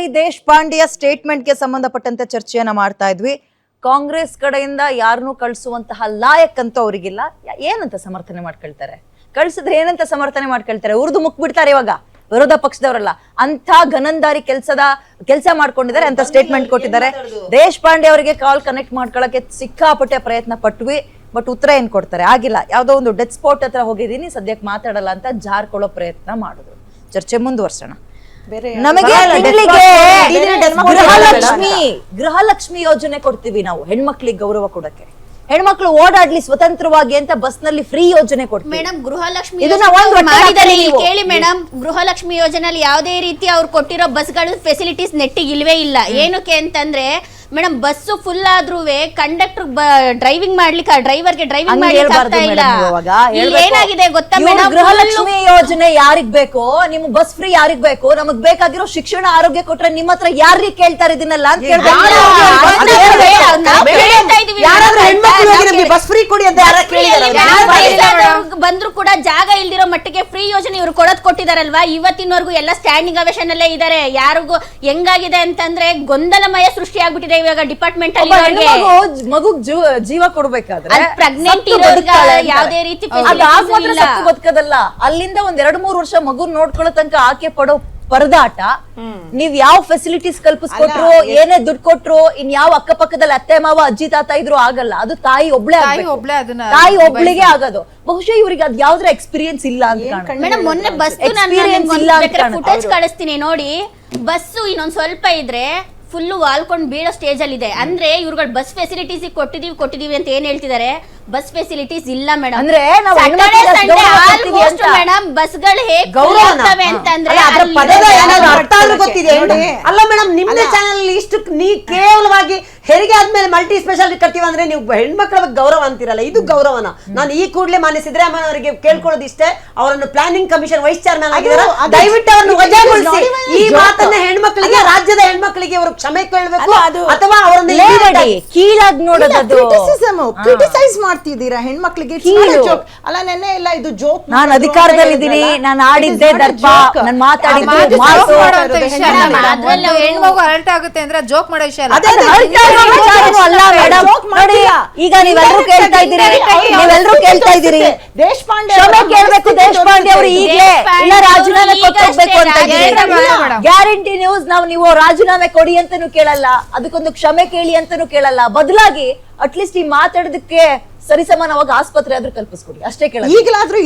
Bihari statement ಸ್ಟೇಟ್ಮೆಂಟ್ಗೆ ಸಂಬಂಧಪಟ್ಟಂತೆ ಚರ್ಚೆಯನ್ನ ಮಾಡ್ತಾ ಇದ್ವಿ. ಕಾಂಗ್ರೆಸ್ ಕಡೆಯಿಂದ ಯಾರನ್ನೂ ಕಳಿಸುವಂತಹ ಲಾಯಕ್ ಅಂತ ಅವರಿಗಿಲ್ಲ. ಏನಂತ ಸಮರ್ಥನೆ ಮಾಡ್ಕೊಳ್ತಾರೆ? ಕಳ್ಸಿದ್ರೆ ಏನಂತ ಸಮರ್ಥನೆ ಮಾಡ್ಕೊಳ್ತಾರೆ? ಉರ್ದು ಮುಕ್ಬಿಡ್ತಾರೆ ಇವಾಗ. ವಿರೋಧ ಪಕ್ಷದವರಲ್ಲ. ಅಂತ ಘನಂದಾರಿ ಕೆಲಸದ, ಕೆಲಸ ಮಾಡ್ಕೊಂಡಿದ್ದಾರೆ, ಅಂತ ಸ್ಟೇಟ್ಮೆಂಟ್ ಕೊಟ್ಟಿದ್ದಾರೆ. ದೇಶಪಾಂಡೆ ಅವರಿಗೆ ಕಾಲ್ ಕನೆಕ್ಟ್ ಮಾಡ್ಕೊಳಕ್ಕೆ ಸಿಕ್ಕಾಪಟ್ಟೆ ಪ್ರಯತ್ನ ಪಟ್ವಿ, ಬಟ್ ಉತ್ತರ ಏನ್ ಕೊಡ್ತಾರೆ? ಆಗಿಲ್ಲ. ಯಾವ್ದೋ ಒಂದು ಡೆತ್ ಸ್ಪಾಟ್ ಹತ್ರ ಹೋಗಿದ್ದೀನಿ, ಸದ್ಯಕ್ಕೆ ಮಾತಾಡಲ್ಲ ಅಂತ ಜಾರ್ಕೊಳ್ಳೋ ಪ್ರಯತ್ನ ಮಾಡಿದ್ರು ಚರ್ಚೆ ಮುಂದುವರ್ಸೋಣ. ನಮಗೆ ತಿಂಗಳಿಗೆ ಗೃಹಲಕ್ಷ್ಮಿ ಗೃಹಲಕ್ಷ್ಮಿ ಯೋಜನೆ ಕೊಡ್ತೀವಿ ನಾವು ಹೆಣ್ಮಕ್ಳಿಗೆ ಗೌರವ ಕೊಡಕ್ಕೆ. ಹೆಣ್ಮಕ್ಳು ಓಡಾಡ್ಲಿ ಸ್ವತಂತ್ರವಾಗಿ ಅಂತ ಬಸ್ನಲ್ಲಿ ಫ್ರೀ ಯೋಜನೆ ಕೊಡ್ತೀವಿ. ಮೇಡಮ್ ಗೃಹಲಕ್ಷ್ಮಿ ಇದನ್ನ ಒಂದ್. ಕೇಳಿ ಮೇಡಮ್ ಗೃಹಲಕ್ಷ್ಮಿ ಯೋಜನೆಯಲ್ಲಿ ಯಾವುದೇ ರೀತಿ ಅವ್ರು ಕೊಟ್ಟಿರೋ ಬಸ್ಗಳು ಫೆಸಿಲಿಟೀಸ್ ನೆಟ್ಟಿಗೆ ಇಲ್ವೇ ಇಲ್ಲ ಏನಕ್ಕೆ ಅಂತಂದ್ರೆ ಮೇಡಮ್ ಬಸ್ಸು ಫುಲ್ ಆದ್ರೂ ಕಂಡಕ್ಟರ್ ಡ್ರೈವಿಂಗ್ ಮಾಡ್ಲಿಕ್ಕೆ ಡ್ರೈವರ್ಗೆ ಡ್ರೈವಿಂಗ್ ಮಾಡ್ಲಿಕ್ಕೆ ಆಗ್ತಾ ಇಲ್ಲ. ಏನಾಗಿದೆ ಗೊತ್ತಾ ಮೇಡಮ್? ಗೃಹಲಕ್ಷ್ಮಿ ಯೋಜನೆ ಯಾರಿಗ್ ಬೇಕು? ನಿಮ್ ಬಸ್ ಫ್ರೀ ಯಾರಿಗ್ ಬೇಕು? ನಮಗ್ ಬೇಕಾಗಿರೋ ಶಿಕ್ಷಣ ಆರೋಗ್ಯ ಕೊಟ್ರೆ ನಿಮ್ಮ ಹತ್ರ ಯಾರಿಗೆ ಕೇಳ್ತಾರೆ ಇದನ್ನೆಲ್ಲ ಅಂತ ಕೇಳ್ಬೇಕು. ಅದನ್ನ ಅದು ಹೇಳ್ಬೇಕು. ಬೇಡ, ನಾವು ಕೇಳ್ತಾ ಇದೀವಿ ಯಾರಾದ್ರೂ ಮೇಡಮ್. ಹೆಣ್ಮಕ್ಳು ಹೋಗಿ ಬಸ್ ಫ್ರೀ ಕೊಡಿ ಅಂತ ಯಾರ ಕೇಳಿದಾರೆ ಬಂದ್ರು ಕೂಡ ಜಾಗ ಇಲ್ದಿರೋ ಮಟ್ಟಿಗೆ ಫ್ರೀ ಯೋಜನೆ ಇವ್ರು ಕೊಡೋದ್ ಕೊಟ್ಟಿದಾರಲ್ವಾ? ಇವತ್ತಿನವರೆಗೂ ಎಲ್ಲ ಸ್ಟ್ಯಾಂಡಿಂಗ್ ಅವೇಶನ್ ಅಲ್ಲೇ ಇದಾರೆ. ಯಾರಿಗೂ ಹೆಂಗಾಗಿದೆ ಅಂತಂದ್ರೆ ಗೊಂದಲಮಯ ಸೃಷ್ಟಿ ಆಗ್ಬಿಟ್ಟಿದೆ ಇವಾಗ ಡಿಪಾರ್ಟ್ಮೆಂಟ್ ಅಲ್ಲಿ ಮಗು ಜೀವ- ಜೀವ ಕೊಡ್ಬೇಕಾದ್ರೆ ಪ್ರೆಗ್ನೆಂಟ್. ಯಾವ್ದೇ ರೀತಿ ಬದುಕದಲ್ಲ. ಅಲ್ಲಿಂದ ಒಂದ್ ಎರಡ್ ಮೂರ್ ವರ್ಷ ಮಗು ನೋಡ್ಕೊಳ್ಳೋ ತನಕ ಆಕೆ ಪಡೋ ಪರದಾಟ. ನೀವ್ ಯಾವ ಫೆಸಿಲಿಟೀಸ್ ಕಲ್ಪಿಸ್ಕೊಟ್ರು ಏನೇ ದುಡ್ಡು ಕೊಟ್ರು ಇನ್ ಯಾವ ಅಕ್ಕಪಕ್ಕದಲ್ಲಿ ಅತ್ತೆ ಮಾವ ಅಜ್ಜಿ ತಾತ ಇದ್ರು ಆಗಲ್ಲ. ಅದು ತಾಯಿ ಒಬ್ಳೆ ತಾಯಿ ಒಬ್ಳಿಗೆ ಆಗೋದು. ಬಹುಶಃ ಇವ್ರಿಗೆ ಅದ್ ಯಾವ್ದ್ರ ಎಕ್ಸ್ಪೀರಿಯನ್ಸ್ ಇಲ್ಲ ಅಂತ. ಮೇಡಮ್ ಮೊನ್ನೆ ಬಸ್. ಫುಟೇಜ್ ಕಳಿಸ್ತೀನಿ. ನೋಡಿ ಬಸ್ಸು ಇನ್ನೊಂದ್ ಸ್ವಲ್ಪ ಇದ್ರೆ ಫುಲ್ ವಾಲ್ಕೊಂಡ್ ಬೀಳೋ ಸ್ಟೇಜ್ ಅಲ್ಲಿ ಇದೆ. ಅಂದ್ರೆ ಇವ್ರುಗಳು ಬಸ್ ಫೆಸಿಲಿಟೀಸ್ ಕೊಟ್ಟಿದೀವಿ ಕೊಟ್ಟಿದೀವಿ ಅಂತ ಏನ್ ಹೇಳ್ತಿದ್ದಾರೆ? ಬಸ್ ಫೆಸಿಲಿಟೀಸ್ ಇಲ್ಲ ಮೇಡಮ್ ಅಂದ್ರೆ ನಾವು ಬಸ್ಗಳು ಹೇಗ್ ಗೌರವನ ಹೋಗ್ತವೆ ಅಂತಂದ್ರೆ ಅಲ್ಲ, ಅದ್ರ ಅಲ್ಲಿ ಪದದ ಇರೋ ಏನಾದ್ರು ಜಾಗ ಅರ್ಥ ಆದ್ರೂ ಗೊತ್ತಿದೆ. ಅಲ್ಲ ಮೇಡಮ್ ನಿಮ್ದೇ ಚಾನಲ್ ಇಷ್ಟು ನೀ ಕೇವಲವಾಗಿ ಹೆರಿಗೆ ಆದ್ಮೇಲೆ ಮಲ್ಟಿ ಸ್ಪೆಷಾಲಿಟಿ ಕಟ್ತೀವಿ ಅಂದ್ರೆ ನೀವು ಹೆಣ್ಮಕ್ಳ ಬಗ್ಗೆ ಗೌರವ ಅಂತೀರಲ್ಲ ಇದು ಗೌರವನ. ನಾನು ಈ ಕೂಡಲೇ ಮಾನ್ಯ ಸಿದ್ದರಾಮಯ್ಯ ಅವರಿಗೆ ಕೇಳ್ಕೊಳ್ಳೋದು ಇಷ್ಟೇ ಅವರನ್ನು ಪ್ಲಾನಿಂಗ್ ಕಮಿಷನ್ ವೈಸ್ ಚೇರ್ಮನ್ ಆಗಿದ್ದಾರೆ. ಅದು- ದಯವಿಟ್ಟು ಅವರನ್ನು ಇದು ವಜಾಗೊಳಿಸಿ. ಈ. ಮಾತನ್ನ ಹೆಣ್ಮಕ್ಳಿಗೆ ರಾಜ್ಯದ ಹೆಣ್ಮಕ್ಳಿಗೆ ಅವರು ಕ್ಷಮೆ ಕೇಳಬೇಕು ಅಲ್ಲ, ಅದು- ಅಥವಾ ಅವರನ್ನು ಲೇವಡಿ ಕೀಳಾಗ್ ನೋಡೋದದು. ಕ್ರಿಟಿಸಿಸಮ್ ಕ್ರಿಟಿಸೈಸ್ ಮಾಡ್ತಿದ್ದೀರಾ? ಹೆಣ್ಮಕ್ಳಿಗೆ a ಅಲ್ಲ ನೆನ್ನೆ ಇಲ್ಲ ಇದು ಜೋಕ್ ನಾನ್ ಅಧಿಕಾರದಲ್ಲಿದ್ದೀನಿ. ನಾನು ಆಡಿದ್ದೆ ದರ್ಪ. ನಾನು ಮಾತಾಡಿದ್ದು ಮಾತು ಹೆಣ್ಮಗು ಅಲರ್ಟ್ ಆಗುತ್ತೆ ಅಂದ್ರೆ ಜೋಕ್ ಮಾಡೋ ವಿಷಯ ಅಲ್ಲ. ಮೇಡಮ್ ನೋಡಿ ಈಗ ನೀವೆಲ್ಲರೂ ಕೇಳ್ತಾ ಇದ್ದೀರಿ. ನೀವೆಲ್ಲರೂ ಕೇಳ್ತಾ ಇದ್ದೀರಿ. ದೇಶಪಾಂಡೆ ಕೇಳ್ಬೇಕು ದೇಶಪಾಂಡೆ ಅವರು ಈಗಲೇ. ಇಲ್ಲ ರಾಜೀನಾಮೆ ಕೊಟ್ಟು ಹೋಗ್ಬೇಕು ಅಂತ. ಗ್ಯಾರಂಟಿ ನ್ಯೂಸ್ ನಾವು ನೀವು ರಾಜೀನಾಮೆ ಕೊಡಿ ಅಂತಾನು ಕೇಳಲ್ಲ. ಅದಕ್ಕೊಂದು ಕ್ಷಮೆ ಕೇಳಿ ಅಂತಾನು ಕೇಳಲ್ಲ. ಬದಲಾಗಿ ಅಟ್ಲೀಸ್ಟ್ ಈ ಮಾತಾಡೋದಕ್ಕೆ ಸರಿಸಮಾನವಾಗಿ ಆಸ್ಪತ್ರೆ ಆದ್ರೂ ಕಲ್ಪಿಸ್ಕೊಡಿ ಅಷ್ಟೇ ಕೇಳಿ ಈಗಲಾದ್ರೂ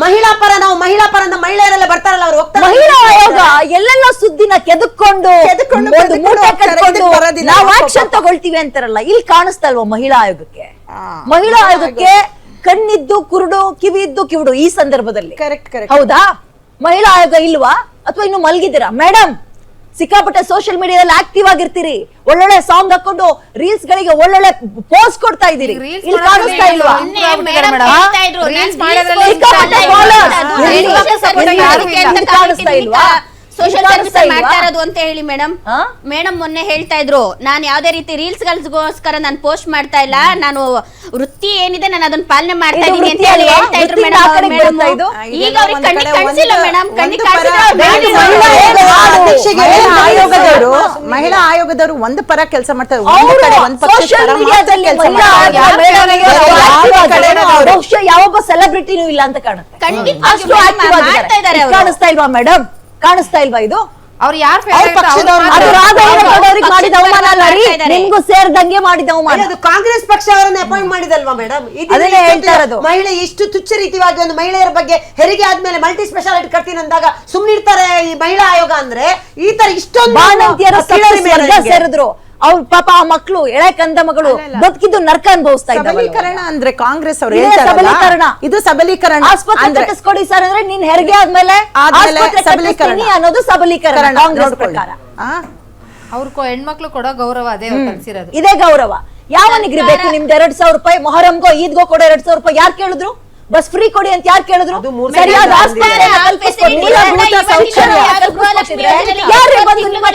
ಮಹಿಳಾ ಪರ ನಾವು ಮಹಿಳಾ ಪರ ಮಹಿಳೆಯರೆಲ್ಲ ಬರ್ತಾರಲ್ಲ ಅವ್ರು ಹೋಗ್ತಾರೆ ಮಹಿಳಾ ಆಯೋಗ ಎಲ್ಲೆಲ್ಲ ಸುದ್ದಿನ ಕೆದಕೊಂಡು. ನಾವು ಆಕ್ಷನ್ ತಗೊಳ್ತೀವಿ ಅಂತಾರಲ್ಲ ಇಲ್ಲಿ ಕಾಣಿಸ್ತಾ ಇಲ್ವಾ ಮಹಿಳಾ ಆಯೋಗಕ್ಕೆ ಮಹಿಳಾ ಆಯೋಗಕ್ಕೆ ಕಣ್ಣಿದ್ದು ಕುರುಡು ಕಿವಿ ಇದ್ದು ಕಿವಿಡು ಈ ಸಂದರ್ಭದಲ್ಲಿ ಕರೆಕ್ಟ್ ಕರೆಕ್ಟ್ ಹೌದಾ ಮಹಿಳಾ ಆಯೋಗ ಇಲ್ವಾ ಅಥವಾ ಇನ್ನು ಮಲಗಿದ್ದೀರಾ ಮೇಡಮ್ ಸಿಕ್ಕಾಪಟ್ಟೆ ಸೋಷಿಯಲ್ ಮೀಡಿಯಾದಲ್ಲಿ ಆಕ್ಟಿವ್ ಆಗಿರ್ತೀರಿ. ಒಳ್ಳೊಳ್ಳೆ ಸಾಂಗ್ ಹಾಕೊಂಡು ರೀಲ್ಸ್ ಗಳಿಗೆ ಒಳ್ಳೊಳ್ಳೆ ಪೋಸ್ಟ್ ಕೊಡ್ತಾ ಇದೀರಿ ಇಲ್ಲಿ ಕಾಣಿಸ್ತಾ ಇಲ್ವಾ? ಕಾಣಿಸ್ತಾ ಇಲ್ವಾ? ಸೋಷಿಯಲ್ ಸರ್ವಿಸ್ ಮಾಡ್ತಾ ಇರೋದು ಅಂತ ಹೇಳಿ ಮೇಡಮ್? ಮೇಡಮ್ ಮೊನ್ನೆ ಹೇಳ್ತಾ ಇದ್ರು ನಾನು ಯಾವ್ದೇ ರೀತಿ ರೀಲ್ಸ್ ಗಳಿಗೋಸ್ಕರ ನಾನು ಪೋಸ್ಟ್ ಮಾಡ್ತಾ ಇಲ್ಲ ನಾನು ವೃತ್ತಿ ಏನಿದೆ ನಾನು ಅದನ್ನ ಪಾಲನೆ ಮಾಡ್ತಾ ಇದ್ದೀನಿ ಇದೀನಿ ಅಂತ ಹೇಳಿ ಹೇಳ್ತಾ ಇದ್ರು ಮೇಡಮ್? ಈಗ ಅವ್ರಿಗೆ ಕಣ್ಣಿಗೆ ಕಾಣಿಸಿಲ್ಲ ಮೇಡಮ್ ಕಣ್ಣಿಗೆ ಒಂದು ಪರ- ಕಾಣಿಸಿದ್ರೆ ಬೇರೆ ಮಹಿಳಾ ನೋಡಿ. ಆಯೋಗ ಅಧ್ಯಕ್ಷೆಗೆ ಮಹಿಳಾ ಮಹಿಳಾ ಆಯೋಗದವರು ಮಹಿಳಾ ಆಯೋಗದವರು ಒಂದು ಪರ ಕೆಲಸ ಮಾಡ್ತಾರೆ. ಒಂದು ಕಡೆ ಒಂದು. ಬಹುಶಃ ಯಾವೊಬ್ಬ ಸೆಲೆಬ್ರಿಟಿನೂ ಇಲ್ಲ ಅಂತ ಕಾಣುತ್ತೆ. ಕಾಣಿಸ್ತಾ ಇಲ್ವಾ ಮೇಡಮ್ ಕಾಣಿಸ್ತಾ ಇಲ್ವಾ ಇದು? ಅವ್ರು ಯಾರು ಅವ್ರ ಪಕ್ಷದವ್ರು ಅದು ರಾಘವೇಂದ್ರಗೌಡರಿಗೆ ಮಾಡಿದ ಅವಮಾನ ಅಲ್ಲ ರೀ ಮಾಡ್ತಾ ಇದ್ದಾರೆ. ನಿಮ್ಗೂ ಸೇರ್ದಂಗೆ ಮಾಡಿದ ಅದು ಕಾಂಗ್ರೆಸ್ ಪಕ್ಷ ಅವರನ್ನ ಅಪಾಯಿಂಟ್ ಮಾಡಿದಲ್ವಾ ಮೇಡಮ್ ಅದನ್ನೇ ಹೇಳ್ತಾ ಇರೋದು. ಮಹಿಳೆ ಇಷ್ಟು ತುಚ್ಛ ರೀತಿಯಾಗಿ ಒಂದು ಮಹಿಳೆಯರ ಬಗ್ಗೆ ಹೆರಿಗೆ ಆದ್ಮೇಲೆ ಮಲ್ಟಿ ಸ್ಪೆಷಾಲಿಟಿ ಕರ್ತೀನಿ ಅಂದಾಗ ಸುಮ್ನಿರ್ತಾರೆ ಈ ಮಹಿಳಾ ಆಯೋಗ ಅಂದ್ರೆ ಈ ತರ ಇಷ್ಟೊಂದು. ಸೇರಿದ್ರು ಅವ್ರ ಪಾಪ ಆ ಮಕ್ಕಳು ಎಳೆ ಕಂದ ಮಗಳು ಬದುಕಿದ್ದು ನರ್ಕ ಅನುಭವಿಸ್ತಾ ಇದ್ದಾರೆ ಸಬಲೀಕರಣ ಅಂದ್ರೆ ಕಾಂಗ್ರೆಸ್ ಅವರು ಸಬಲೀಕರಣ. ಇದು ಸಬಲೀಕರಣ ಆಸ್ಪತ್ರೆ ಕಟ್ಟಿಸ್ಕೊಡಿ ಸರ್ ಅಂದ್ರೆ ನೀನ್ ಹೆರಿಗೆ ಆದ್ಮೇಲೆ ಸಬಲೀಕರಣ. ಅನ್ನೋದು ಸಬಲೀಕರಣ ಕಾಂಗ್ರೆಸ್. ಪ್ರಕಾರ? ಅವ್ರ ಹೆಣ್ಮಕ್ಳು ಕೊಡೋ ಗೌರವ ಅದೇ ಅವ್ರು ಕಲ್ಸಿರೋದು ಇದೇ ಗೌರವ. ಯಾವನಿಗ್ರಿ ಬೇಕು ನಿಮ್ದು ಎರಡ್ ಸಾವಿರ ರೂಪಾಯಿ ಮೊಹರಂಗೋ ಈದ್ಗೋ ಕೊಡೋ ಎರಡ್ ಸಾವಿರ ರೂಪಾಯಿ ಯಾರು ಕೇಳಿದ್ರು? ಬಸ್ ಫ್ರೀ ಕೊಡಿ ಅಂತ ಯಾರು ಕೇಳಿದ್ರು? ಅದು ಮೂರ್ ಸರಿಯಾದ ಆಸ್ಪತ್ರೆ ಆ ಕಲ್ಪಿಸ್ಕೊಡಿ. facility ಮೂಲಭೂತ ಇವತ್ತಿನ ಸೌಕರ್ಯ ಯಾರು ಕಲ್ಪಿಸ್ಕೊಟ್ಟಿದ್ರೆ ಯೋಜನೆಯಲ್ಲಿ ಬಂದು ನಿಮ್ಮ